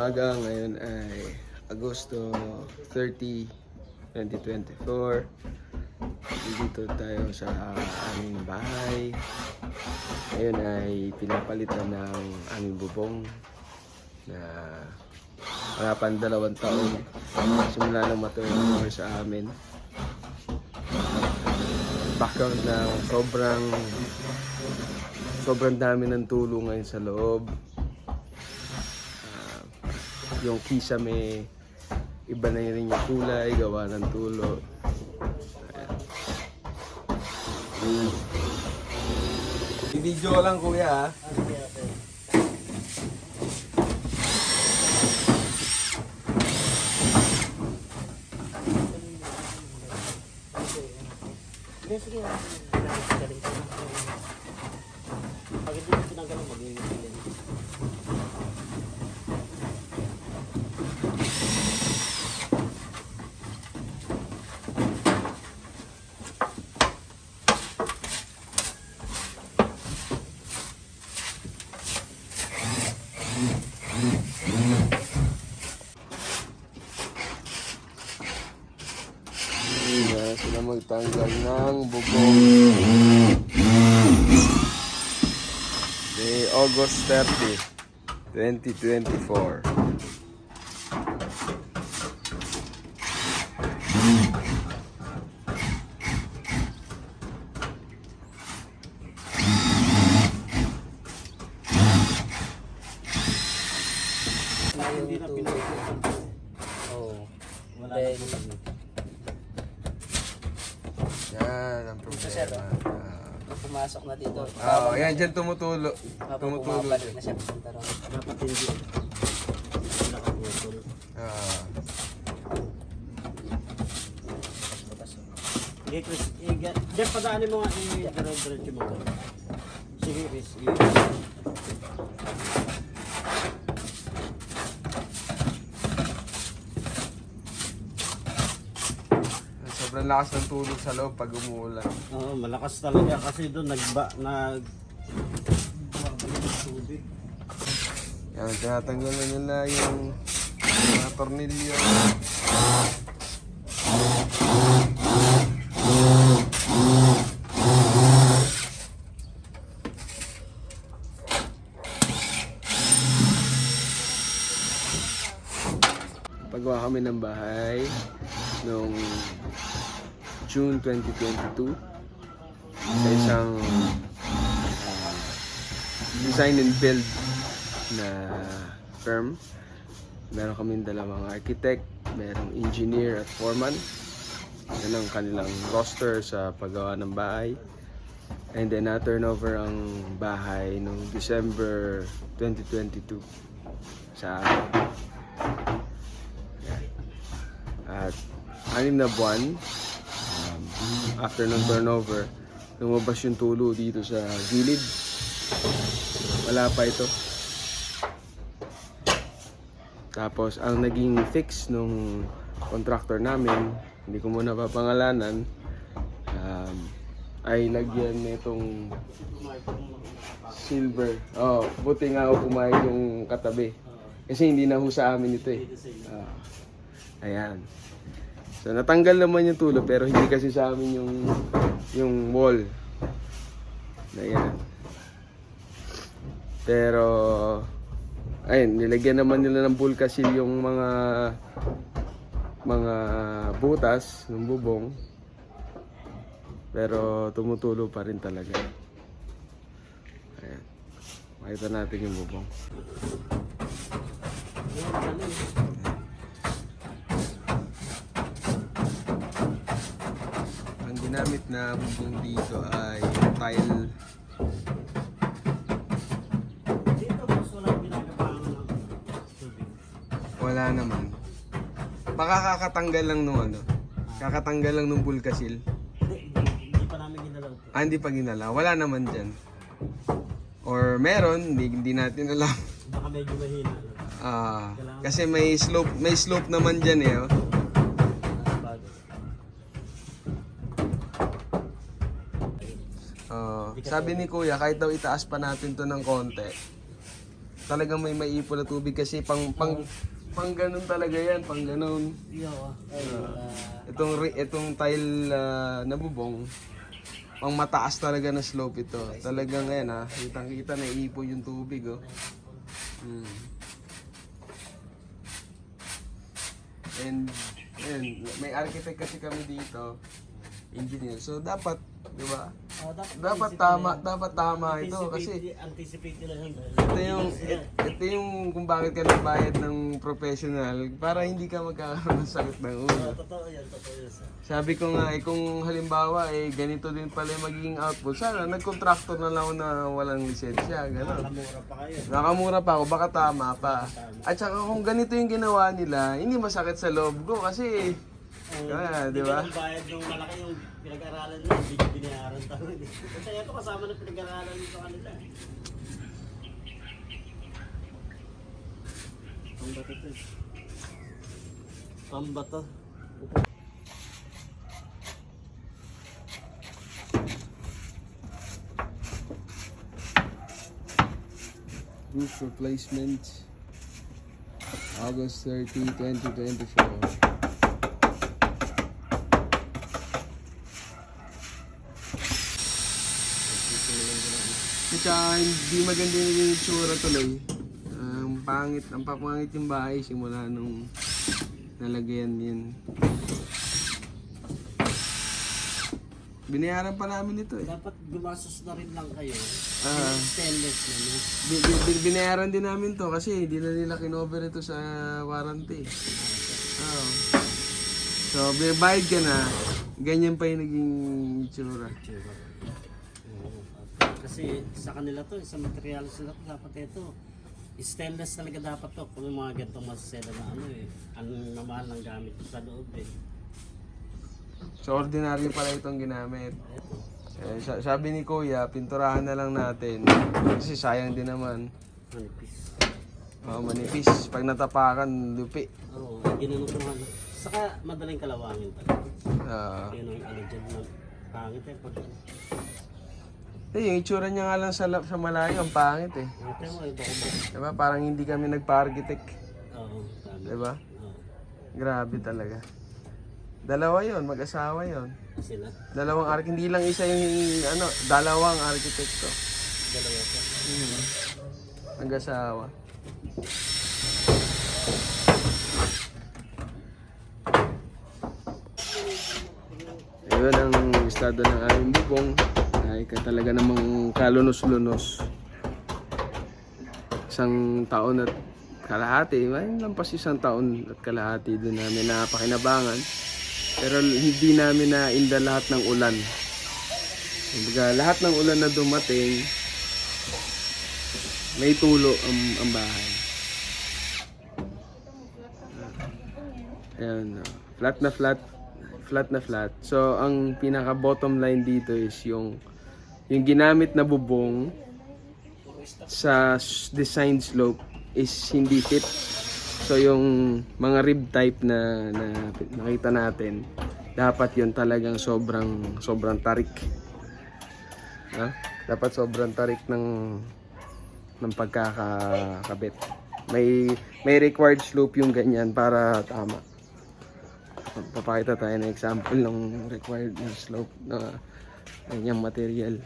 umaga. Ngayon ay Agosto 30, 2024. Dito tayo sa aming bahay. Ngayon ay pinapalitan ng aming bubong na wala pang dalawang taon. Simula nang matuloy sa amin. Background na sobrang sobrang dami ng tulong ngayon sa loob. Yung kisame, iba na rin yung kulay, gawa ng tulo. Ayan. I-video ko lang kuya. Hindi, sige. August 30, 2024. Na siya ron. Dapat hindi. Nakaputol. Ah, Sige, Chris. Eh, Jeff, padaanin mo nga eh, dire-diretso mo. Sige, Chris. Eh, sobrang lakas ng tulog sa loob pag umuulan. Oo, malakas talaga kasi doon nagba nag tubig. Yan, tinatanggalan nila yung mga tornilyo. Pagawa kami ng bahay noong June 2022 sa isang ah, design and build na firm. Meron kaming dalawang architect, merong engineer at foreman. Yan ang kanilang roster sa paggawa ng bahay. And then na-turnover ang bahay noong December 2022 sa. Yan. At anim na buwan, um, after ng turnover, lumabas yung tulo dito sa gilid. Wala pa ito. Tapos ang naging fix nung contractor namin, hindi ko muna papangalanan, um, ay lagyan nitong silver. Oh, buti nga ako pumayag yung katabi. Kasi hindi na ho sa amin ito eh. Ah, ayan. So natanggal naman yung tulo pero hindi kasi sa amin yung yung wall. Ayan. Pero ayun, nilagyan naman nila ng bulkasil yung mga mga butas ng bubong. Pero tumutulo pa rin talaga. Ayan. Makita natin yung bubong. Ang ginamit na bubong dito ay tile Wala naman. Baka kakatanggal lang nung ano. Kakatanggal lang nung bulkasil. Hindi, hindi, hindi pa namin ginalaw to. Ah, hindi pa ginala. Wala naman dyan. Or meron, hindi, hindi natin alam. Baka medyo mahina. no? Ah, kasi may slope, may slope naman dyan eh. Oh. Ah, sabi ni Kuya, kahit daw itaas pa natin to ng konti, talagang may maipon na tubig kasi pang pang pang ganun talaga yan, pang ganun. Yo, ah. Ay, wala. Itong itong tile ah, na bubong, pang mataas talaga na slope ito. Talagang ngayon ha, kitang-kita na iipon yung tubig oh. Hmm. And, and may architect kasi kami dito, engineer. So dapat, di ba? Oh, dapat, Dapat tama, dapat tama ito kasi anticipate nila yun. ito yung ito yung kung bakit ka nagbayad ng professional para hindi ka magkakaroon ng sakit ng ulo. Oh, totoo yan, totoo yan. sir. Sabi ko nga, eh, kung halimbawa, eh, ganito din pala yung magiging output, sana nag-contractor na lang ako na walang lisensya, gano'n. Nakamura pa kayo. Nakamura pa ako, baka tama pa. At saka kung ganito yung ginawa nila, hindi masakit sa loob ko kasi, ah, di ba? Hindi bayad ng malaki yung pinag-aralan nila, hindi ka binayaran talaga. Kasi ito kasama ng pinag-aralan nito kanila. Pambato to. eh. Pambato. Roof replacement, August 30, 2024. At saka hindi maganda yung itsura tuloy. Ang pangit, ang papangit yung bahay simula nung nalagyan yun. Binayaran pa namin ito eh. Dapat gumastos na rin lang kayo. Ah. Stainless na no? Bi- bi- bi- binayaran din namin to kasi hindi na nila kinover ito sa warranty. Oo. So, bayad ka na, ganyan pa yung naging itsura. Oo. Kasi sa kanila to, sa materials nila to, dapat ito. Stainless talaga dapat to. Kung yung mga ganitong masasela na ano eh. Ang namahal ng gamit sa loob eh. So, ordinary pala itong ginamit. Eh, sa- sabi ni Kuya, pinturahan na lang natin. Kasi sayang din naman. Manipis. Oh, manipis. Pag natapakan, lupi. Oo, ginano ko ano. Saka madaling kalawangin talaga. Ah. Yun ang ano dyan na pangit eh. Pag eh, yung itsura niya nga lang sa, sa malayo, ang pangit eh. ito mo, iba ko ba? Diba? Parang hindi kami nagpa-architect. Oo, tama. Diba? Oo. Grabe talaga. Dalawa yon mag-asawa yon Sila. Dalawang arch, hindi lang isa yung ano, dalawang arkitekto. Dalawa pa. Hmm. Mag-asawa. Ayun ang estado ng aming bubong. Ay ka talaga namang kalunos-lunos. Isang taon at kalahati. Ay, lampas isang taon at kalahati doon namin napakinabangan. Pero hindi namin na inda lahat ng ulan. Kumbaga, lahat ng ulan na dumating, may tulo ang, ang bahay. Ayan, flat na flat, flat na flat. So, ang pinaka bottom line dito is yung yung ginamit na bubong sa design slope is hindi fit. So, yung mga rib type na, na nakita natin, dapat yon talagang sobrang sobrang tarik. Ha? Dapat sobrang tarik ng ng pagkakakabit. May may required slope yung ganyan para tama. Papakita tayo ng example ng required na slope na ganyang material.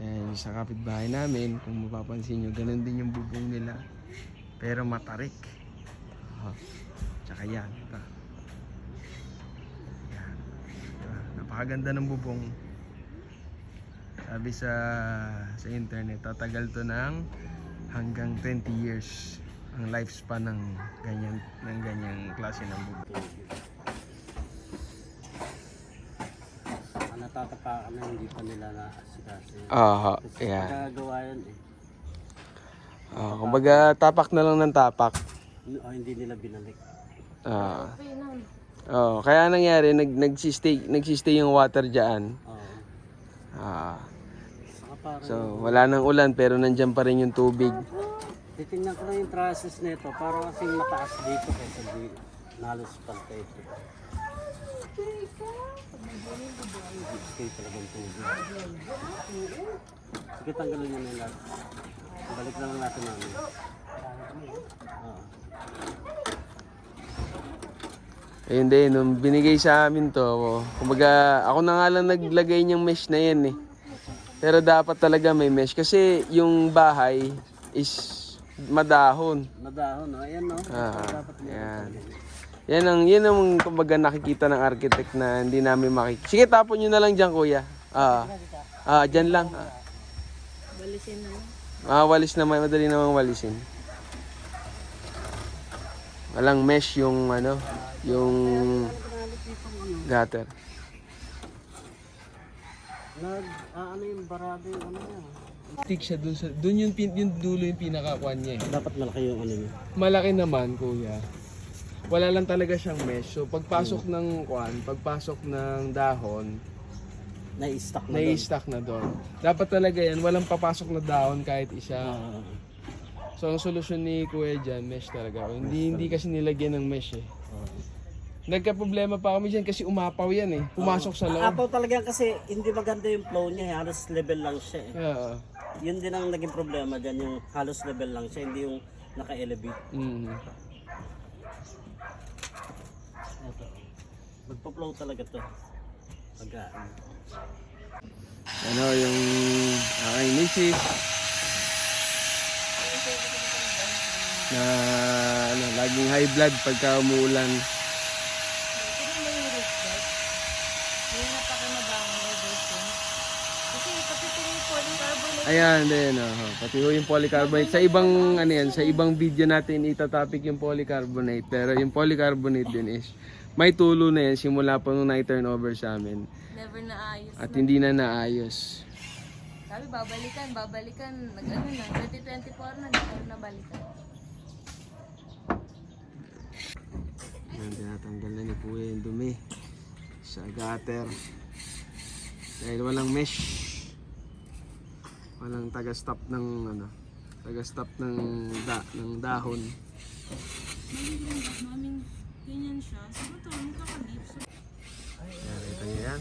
Ayan, sa kapitbahay namin, kung mapapansin nyo, ganun din yung bubong nila. Pero matarik. Oh, tsaka yan. Ito. Yan. Diba? Napakaganda ng bubong. Sabi sa sa internet, tatagal to ng hanggang 20 years ang lifespan ng ganyan ng ganyang klase ng bubong. Ang natatapakan na hindi pa nila na-asikaso. Ah, Kasi yeah. pagkagawa yun eh. Ah, kumbaga tapak na lang ng tapak. O hindi nila binalik. Ah. Oh, kaya nangyari nag nagsistay nagsistay yung water diyan. Oo. Ah. So, wala nang ulan pero nandiyan pa rin yung tubig. titingnan ko lang yung process nito. Parang kasing mataas dito kaysa di nalos pantay ito. Stay talagang tubig. Sige, tanggalin nyo na yung lahat. Balik na lang natin namin. Oo. Ayun din, nung binigay sa amin to, kumbaga ako na nga lang naglagay niyang mesh na yan eh. Pero dapat talaga may mesh kasi yung bahay is madahon. Madahon, no? Ayan, no? Ah, Dapat mo. yan. Yan ang, yan ang kumbaga nakikita ng architect na hindi namin makikita. Sige, tapon nyo na lang dyan, kuya. Ah, ah dyan lang. Ah. Balisin na lang. Ah, walis naman, madali namang walisin. Walang mesh yung ano, yung gutter. Nag, ah, ano yung barado yung ano niya. Stick siya dun sa, dun yung, pin, yung dulo yung pinakakuan niya eh. Dapat malaki yung ano niya. Malaki naman, kuya. Wala lang talaga siyang mesh. So, pagpasok ng kuan, pagpasok ng dahon, Na-stack na doon. nai-stack na doon. Dapat talaga yan, walang papasok na dahon kahit isa. Ah, So, ang solusyon ni kuya dyan, mesh talaga. Hindi, hindi kasi nilagyan ng mesh eh. ah. Nagka-problema pa kami dyan kasi umapaw yan eh. Pumasok sa loob. Apaw talaga kasi hindi maganda yung flow niya, eh. halos level lang siya eh. Yeah. Yun din ang naging problema dyan, yung halos level lang siya, hindi yung naka-elevate. Mm. Magpa-flow talaga to. Pag ano. Ano yung aking misis na ano, laging high blood pagka umuulan. Polycarbonate. Ayan, din, oh, pati ho yung polycarbonate. Sa ibang, ano yan, sa ibang video natin itatopic yung polycarbonate. Pero yung polycarbonate din is, may tulo na yan simula pa nung na-turn over sa amin. Never na ayos. At hindi na naayos. Sabi babalikan, babalikan. Nag-ano na, 2024 na, hindi na nabalikan. Ayan, tinatanggal na ni Kuya yung dumi sa gutter. Dahil walang mesh. Walang taga-stop ng ano, taga-stop ng da, ng dahon. Maming ganyan siya. Siguro to, mukha ka lips. Ayan, ito niyo yan.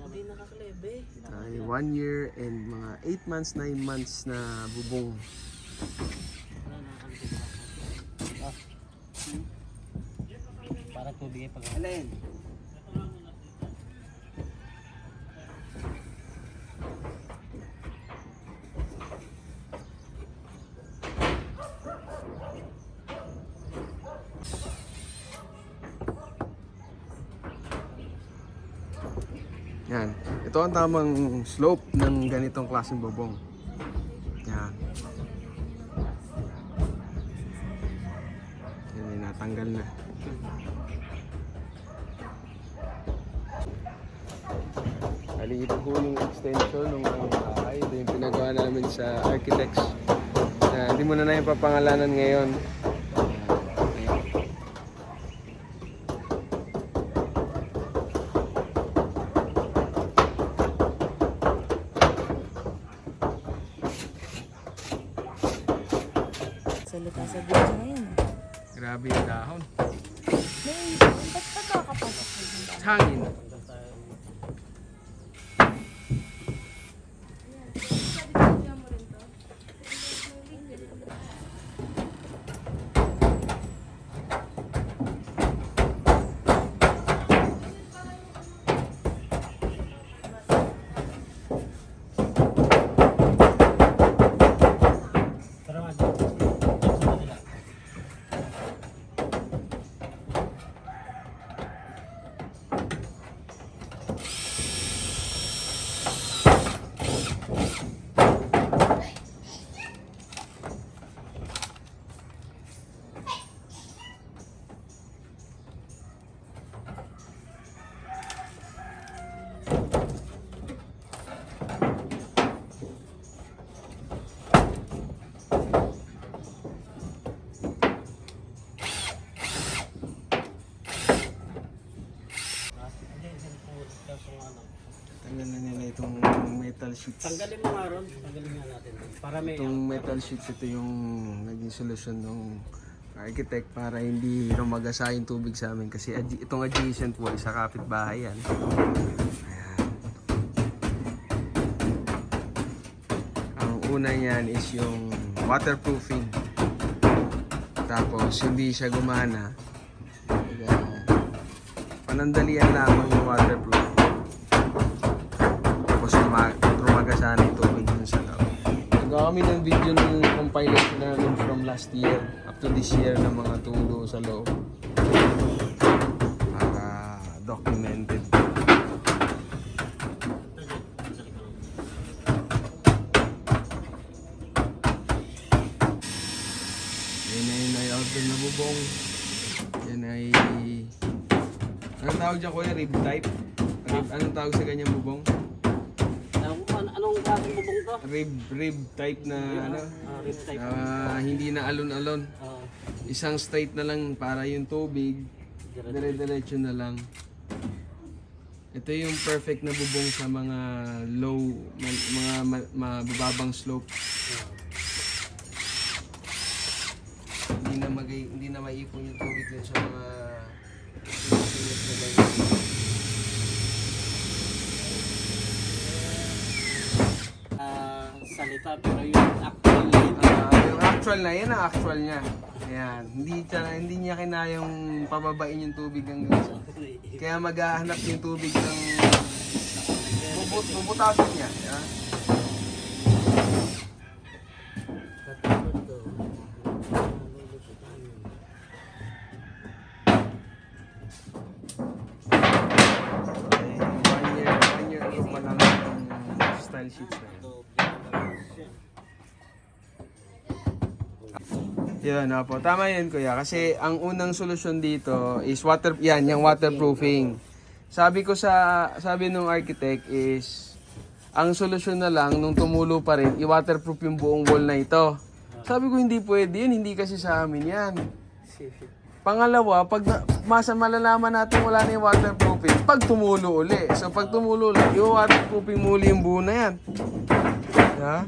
Hindi nakakalebe. Ay, one year and mga 8 months, 9 months na bubong. Para tubig ay pag... Alin? Yan. Ito ang tamang slope ng ganitong klaseng bubong. Yan. Yan, ay natanggal na. Bali, ito po yung extension ng mga bahay. Ito yung pinagawa namin sa architects. Na hindi mo na na yung papangalanan ngayon. Ayan. Salita sa video na yun. Grabe yung dahon. May, ba't pa nakakapasok sa dito? Hangin. Sheets. Tanggalin mo nga ron. Tanggalin nga natin. Para may... Itong metal sheets, ito yung naging solusyon ng architect para hindi rumagasa yung tubig sa amin kasi adj- itong adjacent wall sa kapitbahay yan. Ayan. Ang una niyan is yung waterproofing. Tapos hindi siya gumana. Panandalian lamang yung waterproof. Tapos tuma- tumaga sana yung tubig dun sa loob. Nagawa kami ng video ng compilation namin from last year up to this year ng mga tulo sa loob. Para documented. Yan ay na-order na bubong. Yan ay... Anong tawag dyan kuya? Rib type? Rib, anong tawag sa ganyang bubong? Ano, an- anong klaseng bubong to? Rib, rib type na ano? Ah, rib type. Ah, hindi na alon-alon. Ah, Isang straight na lang para yung tubig. dire- Dire-diretso na lang. Ito yung perfect na bubong sa mga low, ma- mga ma- mabababang slope. Hindi na magay, hindi na maipon yung tubig dun sa mga singit na ganyan. ah, salita pero yung actual. Ah, yung actual na, yan ang actual niya. Ayan. Hindi, siya- hindi niya kinayang pababain yung tubig ng ganito. Kaya maghahanap yung tubig ng bubut, bubutasin niya. Yeah? Yun, opo. Tama yun, kuya. Kasi ang unang solusyon dito is water, yan, yung waterproofing. Sabi ko sa, sabi nung architect is, ang solusyon na lang, nung tumulo pa rin, i-waterproof yung buong wall na ito. Sabi ko, hindi pwede yun, hindi kasi sa amin yan. Pangalawa, pag na, masa malalaman natin wala na yung waterproofing, pag tumulo uli. So pag tumulo ulit, i-waterproofing muli yung buo na yan. Yeah?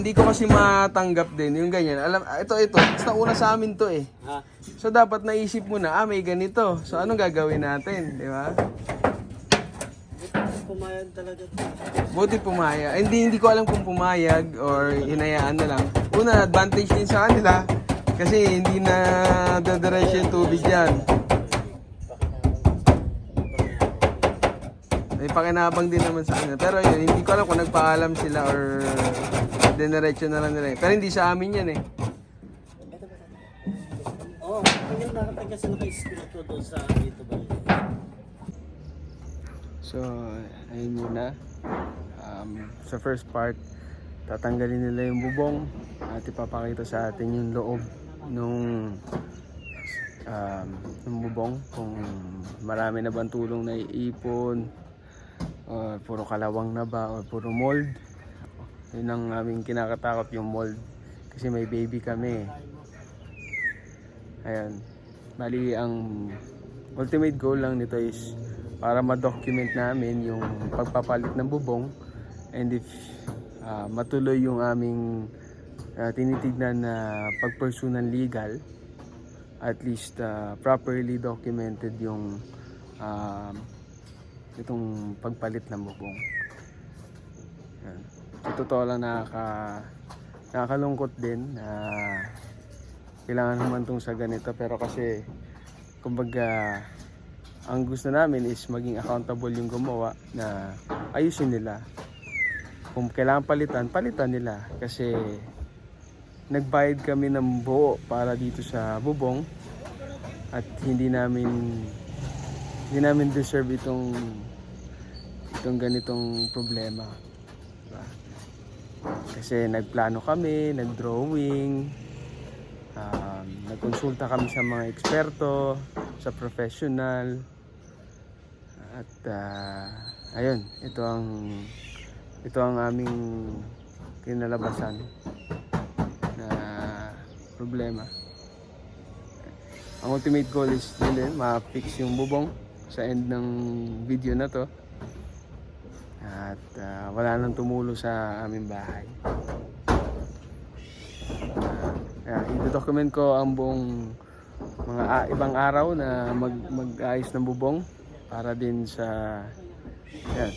Hindi ko kasi matanggap din yung ganyan. Alam, ito, ito. Basta una sa amin to eh. So dapat naisip mo na, ah may ganito. So anong gagawin natin, di ba? Pumayag talaga. Buti pumayag. Eh, Hindi, hindi ko alam kung pumayag or hinayaan na lang. Una, advantage din sa kanila. Kasi hindi na dadiretso yung tubig yan. May pakinabang din naman sa kanila. Pero yun, hindi ko alam kung nagpaalam sila or diniretso na lang nila. Pero hindi sa amin yan eh. Oo, oh, kanya nakatag kasi naka-screw to doon sa dito ba? So, ayun muna. Um, sa first part, tatanggalin nila yung bubong at ipapakita sa atin yung loob nung um, ng bubong kung marami na bang tulong na iipon or puro kalawang na ba or puro mold? Yun ang aming kinakatakot yung mold. Kasi may baby kami. Ayun bali ang ultimate goal lang nito is para ma-document namin yung pagpapalit ng bubong and if ah, matuloy yung aming ah, tinitignan na ng legal at least ah, properly documented yung um, itong pagpalit ng bubong. Yan. sa totoo lang nakaka nakakalungkot din na kailangan humantong sa ganito. Pero kasi kumbaga ang gusto namin is maging accountable yung gumawa na ayusin nila. Kung kailangan palitan, palitan nila. Kasi nagbayad kami ng buo para dito sa bubong. At hindi namin hindi namin deserve itong itong ganitong problema. Diba? kasi nagplano kami nagdrawing um, nagkonsulta kami sa mga eksperto sa professional. At ah, ayun ito ang ito ang aming kinalabasan na problema. Ang ultimate goal is yun din ma-fix yung bubong sa end ng video na to at ah, wala nang tumulo sa aming bahay uh, i-document ko ang buong mga a- ibang araw na mag mag-ayos ng bubong para din sa yan,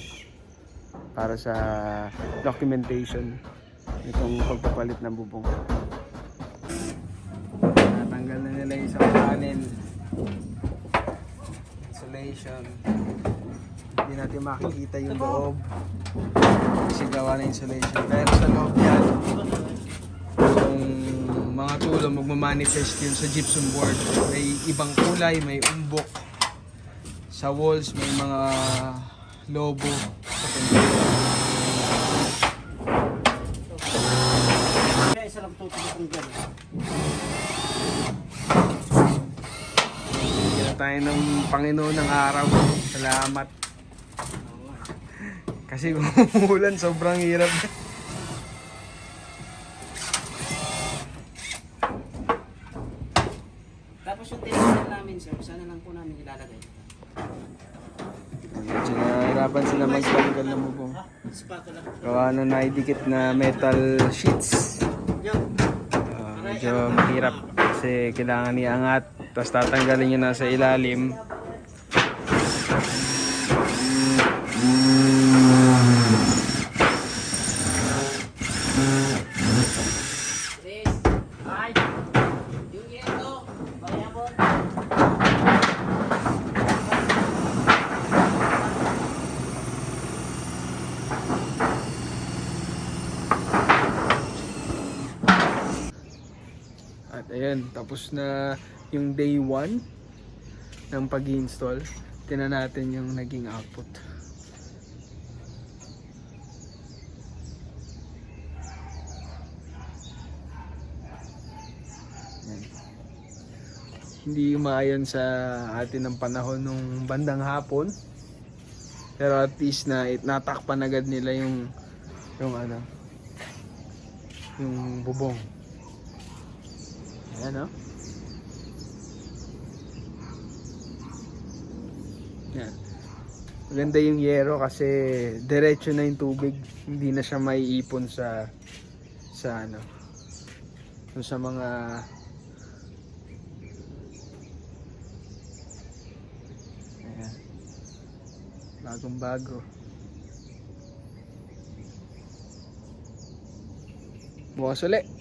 para sa documentation nitong pagpapalit ng bubong. Natanggal na nila yung isang panel. Insulation. Hindi natin makikita yung loob. Kasi gawa na insulation. Pero sa loob yan, yung mga tulo magmamanifest yun sa gypsum board. May ibang kulay, may umbok. Sa walls may mga lobo. Kaya isa lang tutulong dyan. Bigyan na tayo ng Panginoon ng araw. Salamat. Kasi kung umulan, sobrang hirap. Tapos yung tinasan namin sir, sana lang po namin ilalagay. Medyo nahirapan sila magtanggal ng bubong. Spatula. Gawa na naidikit na metal sheets. Ah, medyo mahirap kasi kailangan iangat tapos tatanggalin nyo na sa ilalim Chris. Ay. Yung ito. Bayabon. at ayun tapos na yung day 1 ng pag install tinan natin yung naging output Yan. hindi umaayon sa atin ng panahon nung bandang hapon pero at least na it, natakpan agad nila yung yung ano yung bubong Ayan o. Yan. Maganda yung yero kasi diretso na yung tubig. Hindi na siya maiipon sa sa ano. sa mga Ayan. Bagong bago. Bukas ulit.